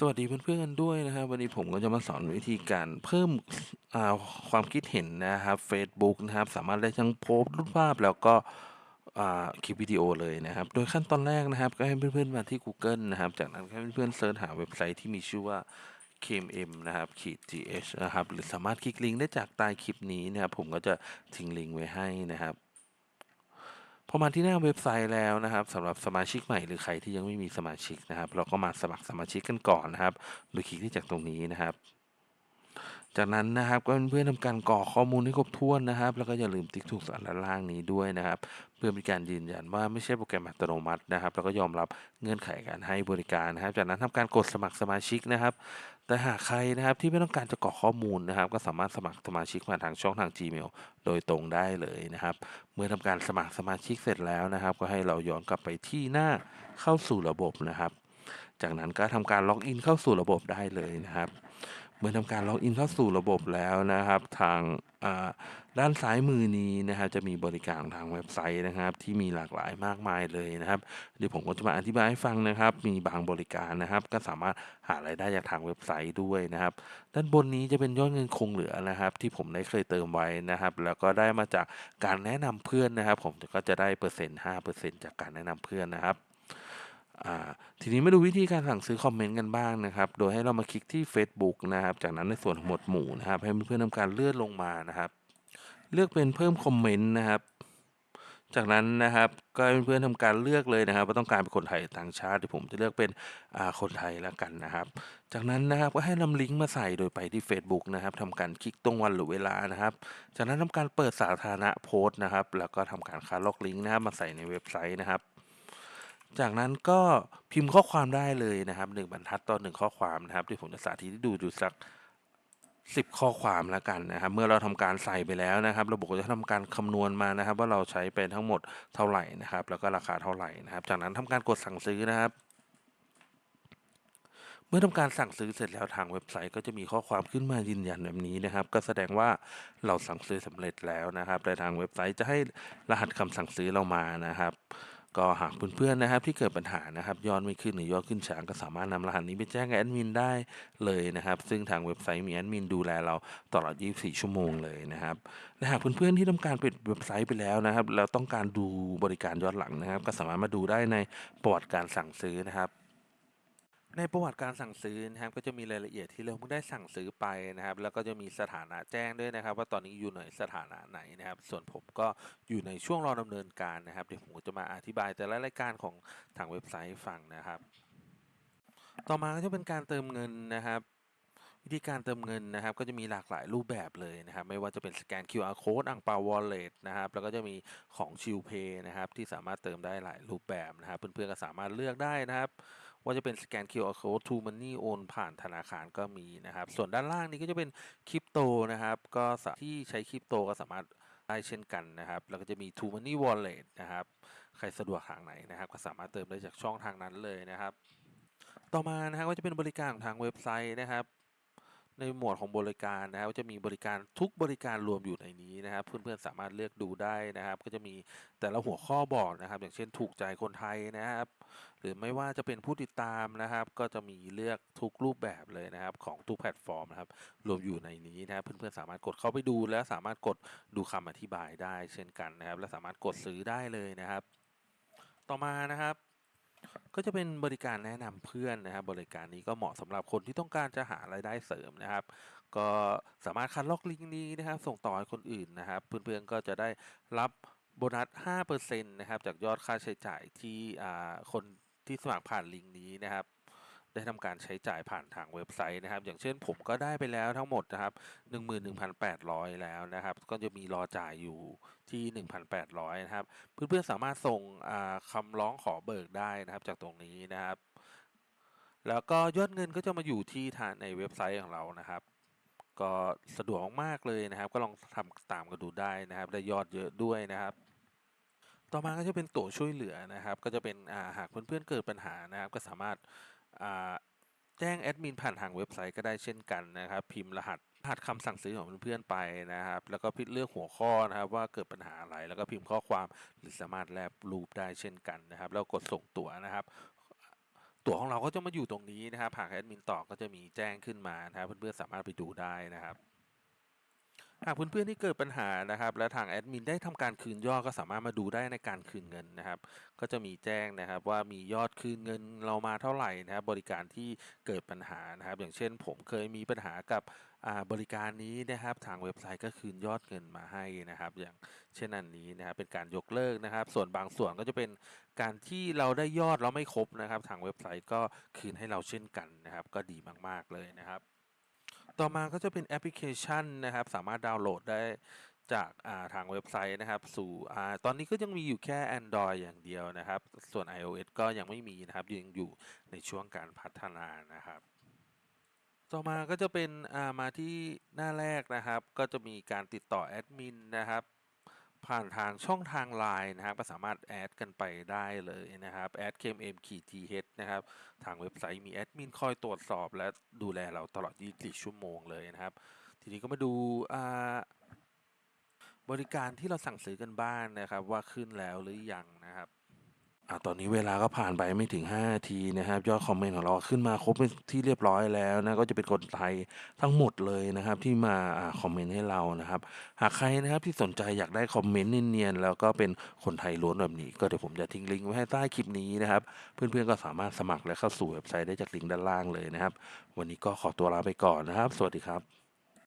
สวัสดีเพื่อนๆกันด้วยนะครับ วันนี้ผมก็จะมาสอนวิธีการเพิ่มความคิดเห็นนะครับ Facebook นะครับ สามารถได้ทั้งโพสต์รูปภาพแล้วก็คลิปวิดีโอเลยนะครับ โดยขั้นตอนแรกนะครับ ก็ให้เพื่อนๆมาที่ Google นะครับ จากนั้นให้เพื่อนๆเสิร์ชหาเว็บไซต์ที่มีชื่อว่า KMM นะครับขีด GH นะครับ หรือสามารถคลิกลิงก์ได้จากใต้คลิปนี้นะครับ ผมก็จะทิ้งลิงก์ไว้ให้นะครับ พอมาที่หน้าเว็บไซต์แล้วนะครับสำหรับสมาชิกใหม่หรือใครที่ยังไม่มีสมาชิกนะครับ เราก็มาสมัครสมาชิกกันก่อนนะครับ โดยคลิกที่จากตรงนี้นะครับจากนั้นนะครับก็เพื่อนๆทำการกรอกข้อมูลให้ครบถ้วนนะครับ แล้วก็อย่าลืมติ๊กถูกสันด้านล่างนี้ด้วยนะครับ เพื่อเป็นการยืนยันว่าไม่ใช่โปรแกรมอัตโนมัตินะครับ แล้วก็ยอมรับเงื่อนไขการให้บริการนะครับ จากนั้นทำการกดสมัครสมาชิกนะครับ แต่หากใครนะครับที่ไม่ต้องการจะกรอกข้อมูลนะครับ ก็สามารถสมัครสมาชิกผ่านทางช่องทาง Gmail โดยตรงได้เลยนะครับ เมื่อทำการสมัครสมาชิกเสร็จแล้วนะครับ ก็ให้เราย้อนกลับไปที่หน้าเข้าสู่ระบบนะครับ จากนั้นก็ทำการล็อกอินเข้าสู่ระบบได้เลยนะครับ เมื่อทำการล็อกอินเข้าสู่ระบบแล้วนะครับ ทางด้านซ้ายมือนี้นะครับจะมีบริการทางเว็บไซต์นะครับ ที่มีหลากหลายมากมายเลยนะครับเดี๋ยวผมก็จะมาอธิบายให้ฟังนะครับ มีบางบริการนะครับ ก็สามารถหารายได้จากทางเว็บไซต์ด้วยนะครับ ด้านบนนี้จะเป็นยอดเงินคงเหลือนะครับ ที่ผมได้เคยเติมไว้นะครับ แล้วก็ได้มาจากการแนะนำเพื่อนนะครับ ผมก็จะได้เปอร์เซ็นต์ห้าเปอร์เซ็นต์จากการแนะนำเพื่อนนะครับ ทีนี้มาดูวิธีการสั่งซื้อคอมเมนต์กันบ้างนะครับ โดยให้เรามาคลิกที่ Facebook นะครับ จากนั้นในส่วนของหมวดหมู่นะครับ ให้เพื่อนๆทำการเลื่อนลงมานะครับ เลือกเป็นเพิ่มคอมเมนต์นะครับ จากนั้นนะครับก็ให้เพื่อนๆทำการเลือกเลยนะครับ ว่าต้องการเป็นคนไทยต่างชาติที่ผมจะเลือกเป็นคนไทยแล้วกันนะครับ จากนั้นนะครับก็ให้นำลิงก์มาใส่โดยไปที่ Facebook นะครับทำการคลิกตรงวันหรือเวลานะครับ จากนั้นทำการเปิดสาธารณะโพสต์นะครับ แล้วก็ทำการคาล็อกลิงก์นะครับมาใส่ในเว็บไซต์นะครับ จากนั้นก็พิมพ์ข้อความได้เลยนะครับหนึ่งบรรทัดต่อหนึ่งข้อความนะครับที่ผมจะสาธิตให้ดูดูสักสิบข้อความแล้วกันนะครับ เมื่อเราทำการใส่ไปแล้วนะครับ ระบบจะทำการคำนวณมานะครับ ว่าเราใช้ไปทั้งหมดเท่าไหร่นะครับ แล้วก็ราคาเท่าไหร่นะครับ จากนั้นทำการกดสั่งซื้อนะครับ เมื่อทำการสั่งซื้อเสร็จแล้วทางเว็บไซต์ก็จะมีข้อความขึ้นมายืนยันแบบนี้นะครับ ก็แสดงว่าเราสั่งซื้อสำเร็จแล้วนะครับแต่ทางเว็บไซต์จะให้รหัสคำสั่งซื้อเรามานะครับ ก็หากเพื่อนๆนะครับที่เกิดปัญหานะครับยอดไม่ขึ้นหรือยอดขึ้นช้าก็สามารถนำรหัสนี้ไปแจ้งกับแอดมินได้เลยนะครับ ซึ่งทางเว็บไซต์มีแอดมินดูแลเราตลอด 24 ชั่วโมงเลยนะครับและหากเพื่อนๆที่ทำการปิดเว็บไซต์ไปแล้วนะครับแล้วต้องการดูบริการย้อนหลังนะครับ ก็สามารถมาดูได้ในประวัติการสั่งซื้อนะครับ ในประวัติการสั่งซื้อนะครับก็จะมีรายละเอียดที่เราเพิ่งได้สั่งซื้อไปนะครับ แล้วก็จะมีสถานะแจ้งด้วยนะครับ ว่าตอนนี้อยู่ในสถานะไหนนะครับ ส่วนผมก็อยู่ในช่วงรอดำเนินการนะครับ เดี๋ยวผมจะมาอธิบายแต่ละรายการของทางเว็บไซต์ฟังนะครับ ต่อมาก็จะเป็นการเติมเงินนะครับวิธีการเติมเงินนะครับก็จะมีหลากหลายรูปแบบเลยนะครับ ไม่ว่าจะเป็นสแกน QR code อ่างเปา wallet นะครับแล้วก็จะมีของชิลเพย์นะครับที่สามารถเติมได้หลายรูปแบบนะครับ เพื่อนๆก็สามารถเลือกได้นะครับ ว่าจะเป็นสแกน QR code to money โอนผ่านธนาคารก็มีนะครับ ส่วนด้านล่างนี้ก็จะเป็นคริปโตนะครับ ก็ที่ใช้คริปโตก็สามารถได้เช่นกันนะครับ แล้วก็จะมี to money wallet นะครับ ใครสะดวกทางไหนนะครับ ก็สามารถเติมได้จากช่องทางนั้นเลยนะครับ ต่อมานะครับก็จะเป็นบริการของทางเว็บไซต์นะครับ ในหมวดของบริการนะครับจะมีบริการทุกบริการรวมอยู่ในนี้นะครับ เพื่อนๆสามารถเลือกดูได้นะครับ ก็จะมีแต่ละหัวข้อบอกนะครับ อย่างเช่นถูกใจคนไทยนะครับ หรือไม่ว่าจะเป็นผู้ติดตามนะครับ ก็จะมีเลือกทุกรูปแบบเลยนะครับ ของทุกแพลตฟอร์มนะครับ รวมอยู่ในนี้นะครับเพื่อนๆสามารถกดเข้าไปดู และสามารถกดดูคำอธิบายได้ เช่นกันนะครับ และสามารถกดซื้อได้เลยนะครับ ต่อมานะครับ ก็จะเป็นบริการแนะนำเพื่อนนะครับบริการนี้ก็เหมาะสำหรับคนที่ต้องการจะหารายได้เสริมนะครับ ก็สามารถคัดลอกลิงก์นี้นะครับ ส่งต่อให้คนอื่นนะครับ เพื่อนๆก็จะได้รับโบนัส 5%นะครับ จากยอดค่าใช้จ่ายที่อ่าคนที่สมัครผ่านลิงก์นี้นะครับ ได้ทำการใช้จ่ายผ่านทางเว็บไซต์นะครับ อย่างเช่นผมก็ได้ไปแล้วทั้งหมดนะครับ11,800 แล้วนะครับ ก็จะมีรอจ่ายอยู่ที่ 1,800 นะครับ เพื่อนๆสามารถส่งอ่าคำร้องขอเบิกได้นะครับจากตรงนี้นะครับ แล้วก็ยอดเงินก็จะมาอยู่ที่ทางในเว็บไซต์ของเรานะครับ ก็สะดวกมากๆเลยนะครับ ก็ลองทำตามกันดูได้นะครับ ได้ยอดเยอะด้วยนะครับต่อมาก็จะเป็นตั๋วช่วยเหลือนะครับ ก็จะเป็นาหากเพื่อนๆเกิดปัญหานะครับ ก็สามารถ แจ้งแอดมินผ่านทางเว็บไซต์ก็ได้เช่นกันนะครับ พิมพ์รหัสรหัสคำสั่งซื้อของเพื่อนๆไปนะครับ แล้วก็พิจเลือกหัวข้อนะครับ ว่าเกิดปัญหาอะไรแล้วก็พิมพ์ข้อความหรือสามารถแลบรูปได้เช่นกันนะครับ แล้วกดส่งตั๋วนะครับตั๋วของเราก็จะมาอยู่ตรงนี้นะครับหากแอดมินต่อก็จะมีแจ้งขึ้นมานะครับ เพื่อนๆสามารถไปดูได้นะครับ หากเพื่อนๆที่เกิดปัญหานะครับ และทางแอดมินได้ทำการคืนยอดก็สามารถมาดูได้ในการคืนเงินนะครับ ก็จะมีแจ้งนะครับว่ามียอดคืนเงินเรามาเท่าไหร่นะครับ บริการที่เกิดปัญหานะครับ อย่างเช่น ผมเคยมีปัญหากับบริการนี้นะครับทางเว็บไซต์ก็คืนยอดเงินมาให้นะครับ อย่างเช่นอันนี้นะครับเป็นการยกเลิกนะครับ ส่วนบางส่วนก็จะเป็นการที่เราได้ยอดเราไม่ครบนะครับ ทางเว็บไซต์ก็คืนให้เราเช่นกันนะครับ ก็ดีมากๆเลยนะครับ ต่อมาก็จะเป็นแอปพลิเคชันนะครับ สามารถดาวน์โหลดได้จากาทางเว็บไซต์นะครับ สู่ตอนนี้ก็ยังมีอยู่แค่ Android อย่างเดียวนะครับ ส่วน iOS ก็ยังไม่มีนะครับ ยังอยู่ในช่วงการพัฒนานะครับ ต่อมาก็จะเป็นามาที่หน้าแรกนะครับ ก็จะมีการติดต่อแอดมินนะครับ ผ่านทางช่องทาง Line นะครับก็สามารถแอดกันไปได้เลยนะครับแอดเคมเอ็มขีด TH นะครับ ทางเว็บไซต์มีแอดมินคอยตรวจสอบ และดูแลเราตลอด 24 ชั่วโมงเลยนะครับ ทีนี้ก็มาดูบริการที่เราสั่งซื้อกันบ้างนะครับ ว่าขึ้นแล้วหรือยังนะครับ อ่าตอนนี้เวลาก็ผ่านไปไม่ถึง 5 นาทีนะครับ ยอดคอมเมนต์ของเราขึ้นมาครบเป็นที่เรียบร้อยแล้วนะก็จะเป็นคนไทยทั้งหมดเลยนะครับ ที่มาอ่าคอมเมนต์ให้เรานะครับ หากใครนะครับที่สนใจอยากได้คอมเมนต์เนียนๆแล้วก็เป็นคนไทยล้วนแบบนี้ ก็เดี๋ยวผมจะทิ้งลิงก์ไว้ให้ใต้คลิปนี้นะครับ เพื่อนๆก็สามารถสมัครและเข้าสู่เว็บไซต์ได้จากลิงก์ด้านล่างเลยนะครับ วันนี้ก็ขอตัวลาไปก่อนนะครับ สวัสดีครับ